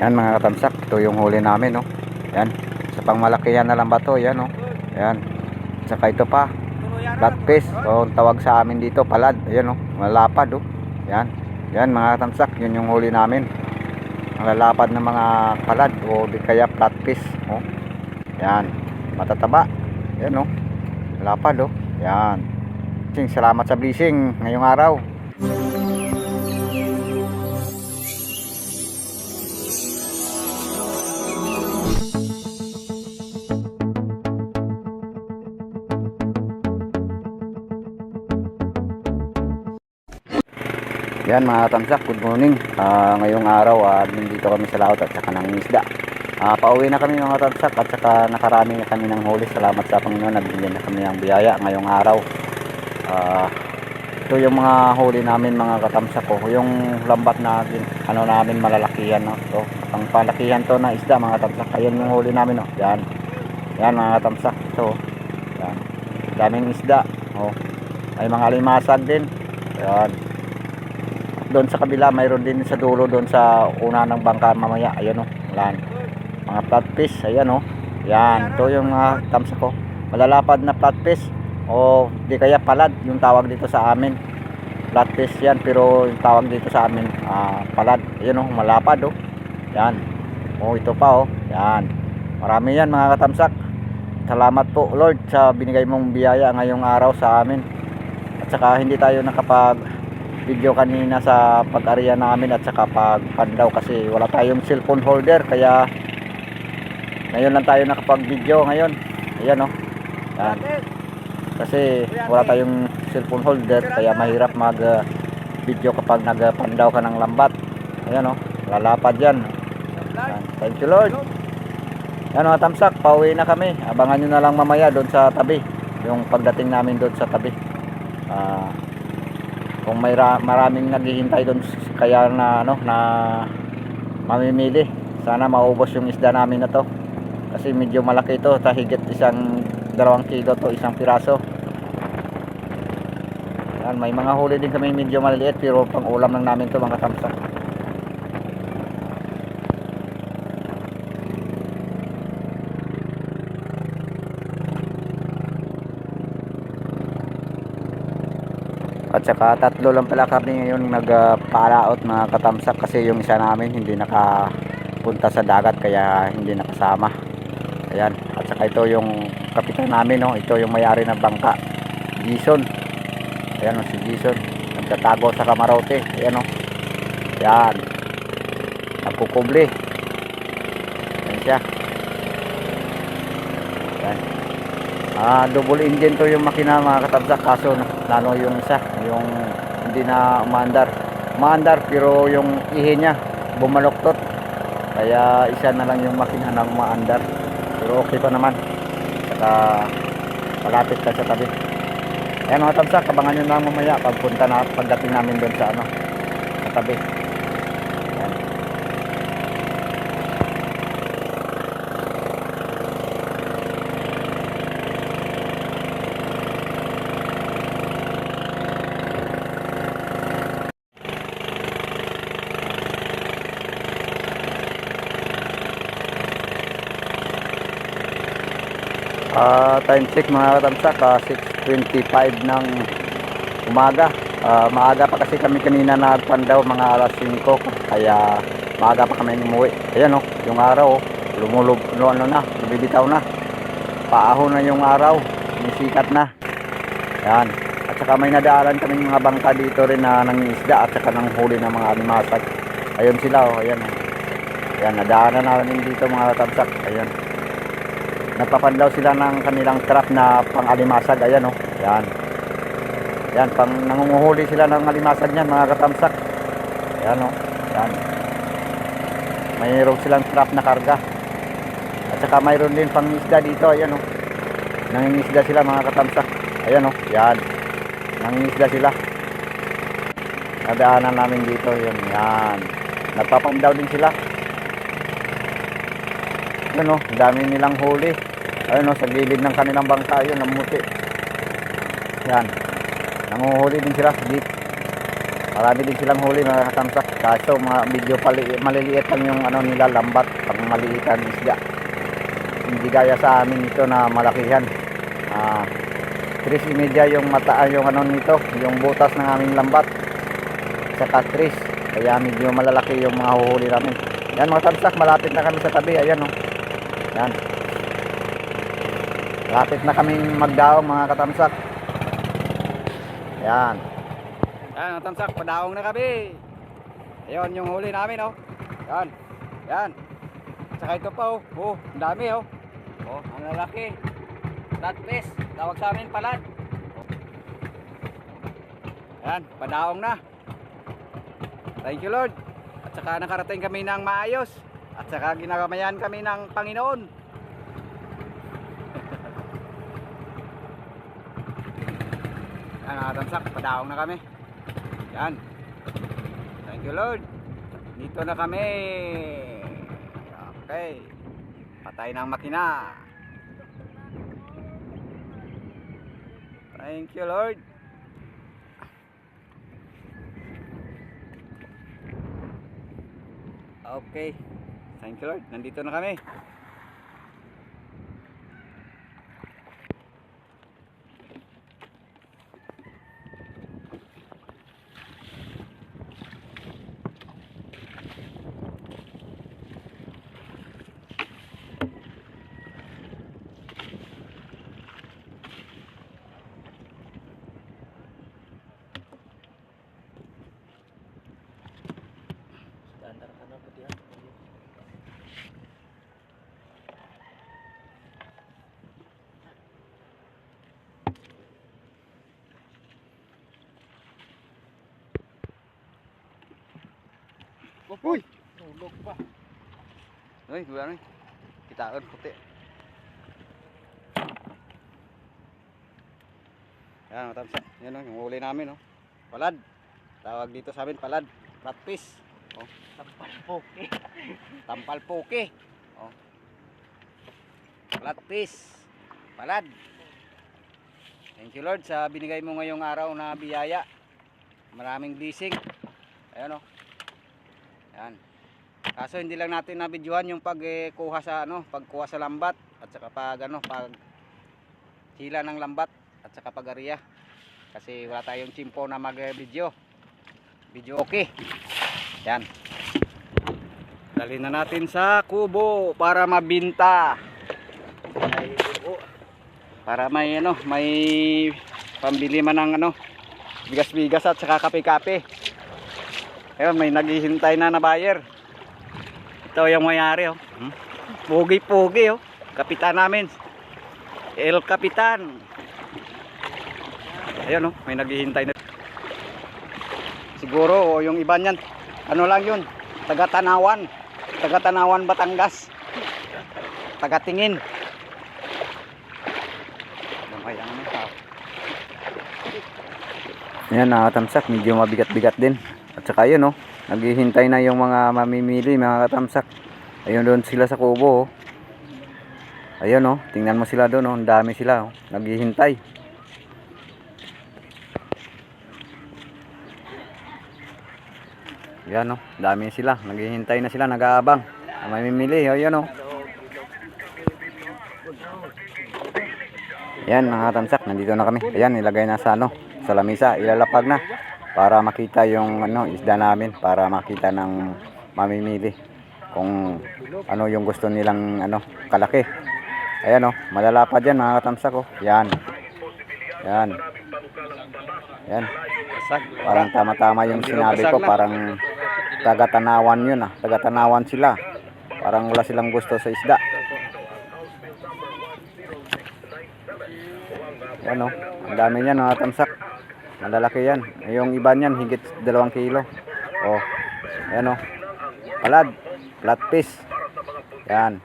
Yan mga katamsak, ito yung huli namin, no. Yan. Sa pangmalakihan na lang ba to? Yan, no. Yan. Saka ito pa, flatfish. O tawag sa amin dito, palad. Ayan, no. Malapad, oh. Yan. Yan mga katamsak, yun yung huli namin. Ang lalapad ng mga palad o di kaya flatfish, oh. Yan. Matataba. Yan, no. Lapad, oh. Yan. Salamat sa blessing ngayong araw. Yan mga tamsak, good morning. Ah, ngayong araw, ah, nandito kami sa laot at saka ng isda. Ah, pauwi na kami mga tamsak at saka nakarami na kami ng huli. Salamat sa Panginoon, nabigyan na kami ng biyaya ngayong araw. Ah, ito yung mga huli namin mga katamsak ko. Yung lambat na gin- ano namin malalakihan no. To, ang palakihan to na isda mga katamsak. Ayan yung huli namin no. Yan. Yan mga katamsak. Ito. Yan. Daming isda. Oh. May mga limasag din. Yan doon sa kabila mayroon din sa dulo doon sa una ng bangka mamaya. Ayan o lan mga flatfish ayan o yan ito yung mga tamsa ko malalapad na flatfish o di kaya palad yung tawag dito sa amin. Flatfish yan pero yung tawag dito sa amin ah, palad. Ayan o malapad o yan o ito pa o yan marami yan mga katamsak salamat po Lord sa binigay mong biyaya ngayong araw sa amin. At saka hindi tayo nakapag video kanina sa pag-area namin at saka pagpandaw kasi wala tayong cellphone holder kaya ngayon lang tayo nakapag-video ngayon. Ayan o yan. kasi wala tayong cellphone holder kaya mahirap mag uh, kapag nagpandaw ka ng lambat. Ayan o lalapad yan. Yan. thank you Lord. Yan mga tamsak pauwi na kami. Abangan nyo na lang mamaya doon sa tabi. Yung pagdating namin doon sa tabi. Ah kung may ra- maraming naghihintay doon kaya na ano na mamimili. Sana maubos yung isda namin na to. Kasi medyo malaki ito tahigit isang dalawang kilo to isang piraso. Yan may mga huli din kami medyo maliliit pero pang ulam lang namin to mga kamsa At saka tatlo lang pala kami ngayon nagpaalaot mga katamsak kasi yung isa namin hindi nakapunta sa dagat kaya hindi nakasama. Ayan. At saka ito yung kapitan namin no, ito yung may-ari ng bangka. Jason. Ayan o si Jason. Nagtatago sa kamarote. Ayan o. Ayan. Nagkukubli. Ayan siya. Ayan. Ah, double engine to yung makina mga katabsak kaso nano yung isa, yung hindi na umaandar. Umaandar pero yung ihi niya bumaloktot. Kaya isa na lang yung makina na umaandar. Pero okay pa naman. Saka malapit ka sa tabi. Ayan mga tabsak, abangan nyo na mamaya pagpunta na pagdating namin doon sa ano, sa tabi. Ah, time check mga katamsak, ah, 6.25 ng umaga. Ah, maaga pa kasi kami kanina nagpandaw mga alas 5 kaya maaga pa kami umuwi. Ayan oh, yung araw oh, lumulub, no, ano na, lumibitaw na. Paahon na yung araw, nisikat na. Yan. At saka may nadaalan kaming mga bangka dito rin na nangisda at saka nang huli ng mga animasag. Ayun sila oh, ayan oh. Ayan, nadaanan namin dito mga katamsak. Ayan nagpapandaw sila ng kanilang trap na pang-alimasag. Ayan oh. Yan yan pang nangunguhuli sila ng alimasag niyan mga katamsak. Yan oh. Yan mayroon silang trap na karga. At saka mayroon din pang isda dito. Ayan oh. Nangingisda sila mga katamsak. Ayan oh. Yan nangingisda sila. Nadaanan namin dito. Yun yan nagpapandaw din sila. Oh, dami nilang huli. Ayun oh, sa gilid ng kanilang bangka, yun, namuti. Yan. Nanguhuli din sila, deep. Marami din silang huli mga katamsak. Kaso mga medyo pali, maliliit lang yung ano nila lambat pag maliitan isda. Hindi gaya sa amin ito na malakihan. Ah, tris imedya yung mata yung ano nito, yung butas ng aming lambat. Saka tris. Kaya medyo malalaki yung mga huhuli namin. Yan mga tamsak, malapit na kami sa tabi. Ayan oh. Yan. Malapit na kaming magdaong mga katamsak. Yan. Yan, mga tamsak, padaong na kami. Ayun, yung huli namin, oh. Yan. Yan. Saka ito pa, oh. Oh, ang dami, oh. Oh, ang lalaki. Flat fish. Tawag sa amin, palad. Yan, padaong na. Thank you, Lord. At saka nakarating kami ng maayos. At saka ginagamayan kami ng Panginoon. Yan, mga tamsak, padaong na kami. Yan. Thank you, Lord. Dito na kami. Okay. Patay ng makina. Thank you, Lord. Okay. Thank you, Lord. Nandito na kami. Uy! Tulog pa. Uy, wala na. Kitaon, puti. Yan, matamsa. Yan o, yung huli namin o. Palad. Tawag dito sa amin, palad. Flatfish. Sampal poke. Tampal puki. Oh. Flatfish. Palad. Thank you Lord sa binigay mo ngayong araw na biyaya. Maraming blessing. Ayan oh. Yan. Kaso hindi lang natin nabidyohan yung pagkuha sa ano, pagkuha sa lambat at saka pag ano, pag hila ng lambat at saka pag-ariya. Kasi wala tayong chimpo na mag-video. Video okay. Yan. Dali na natin sa kubo para mabinta. Para may ano, may pambili man ng ano, bigas-bigas at saka kape-kape. Ayun, may naghihintay na na buyer. Ito yung mayari oh. Hmm? Pugi-pugi oh. Kapitan namin. El Kapitan. Ayun oh, may naghihintay na. Siguro oh, yung iba niyan, ano lang yun, taga Tanawan. Taga Tanawan, Batangas. Taga Tingin. Lumayang na tao. Yan, nakatamsak. Medyo mabigat-bigat din. At saka yun, oh. Naghihintay na yung mga mamimili, mga katamsak. Ayun doon sila sa kubo, oh. Ayun, oh. Tingnan mo sila doon, oh. Ang dami sila, oh. Naghihintay. Yan, oh. Dami sila. Naghihintay na sila. Nag-aabang. Ang mamimili, oh. Yan, oh. Yan mga tamsak, nandito na kami. Ayan, ilagay na sa ano, sa lamisa, ilalapag na para makita yung ano, isda namin, para makita ng mamimili kung ano yung gusto nilang ano, kalaki. Ayan oh, malalapad yan mga katamsak oh. Yan. Yan. Yan. Parang tama-tama yung sinabi ko, parang taga-tanawan yun ah. Taga-tanawan sila. Parang wala silang gusto sa isda. Yan oh, ang dami niyan mga tamsak. Malalaki yan. Yung iba niyan higit dalawang kilo. Oh, yan oh. Palad, flat fish. Yan.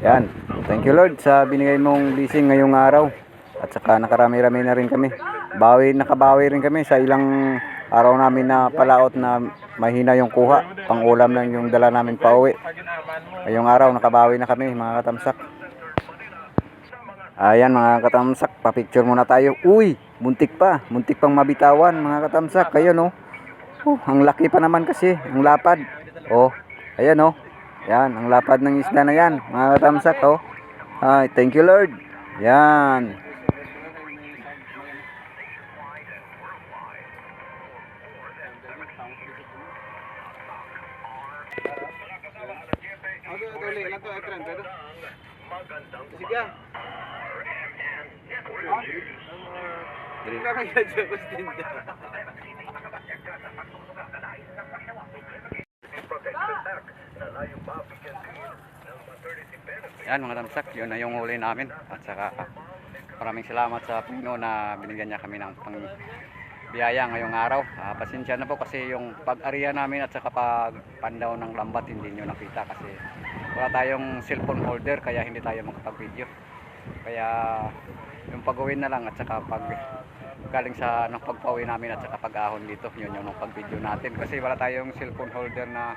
Yan. Thank you Lord sa binigay mong blessing ngayong araw. At saka nakarami-rami na rin kami. Bawi, nakabawi rin kami sa ilang araw namin na palaot na mahina yung kuha. Pang ulam lang yung dala namin pauwi. Ngayong araw nakabawi na kami mga katamsak. Ayan mga katamsak, pa-picture muna tayo. Uy, muntik pa, muntik pang mabitawan mga katamsak. Kayo no. Oh, ang laki pa naman kasi, ang lapad. Oh, ayan oh. Yan, ang lapad ng isda na yan, mga katamsak oh. Ay, thank you Lord. Yan. Sige. Dili na kay gadyo ko tinda. Yan mga tamsak, yun na yung huli namin. At saka maraming salamat sa Panginoon na binigyan niya kami ng pang biyaya ngayong araw. Ah, pasensya na po kasi yung pag-ariya namin at saka pag pandaw ng lambat hindi nyo nakita kasi wala tayong cellphone holder kaya hindi tayo makapag-video. Kaya yung pag-uwi na lang at saka pag galing sa ano, pagpauwi namin at saka pag-ahon dito, yun yung pag-video natin kasi wala tayong cellphone holder na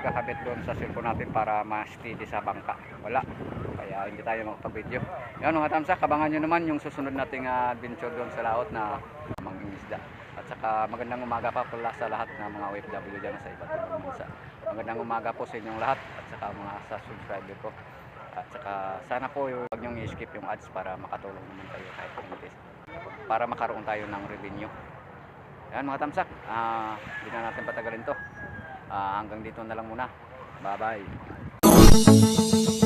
ikakabit doon sa cellphone natin para ma-steady sa bangka. Wala. Kaya hindi tayo makapag-video. Yan mga tamsak, abangan nyo naman yung susunod nating ah, adventure doon sa laot na mangingisda. At saka magandang umaga pa pula sa lahat ng mga OFW dyan sa iba't ibang bansa. Magandang umaga po sa inyong lahat at saka mga sa subscriber ko. At saka sana po huwag nyo i-skip yung ads para makatulong naman kayo kahit hindi. Para makaroon tayo ng revenue. Yan mga tamsak, ah, hindi na natin patagalin to. Ah, hanggang dito na lang muna. Bye-bye.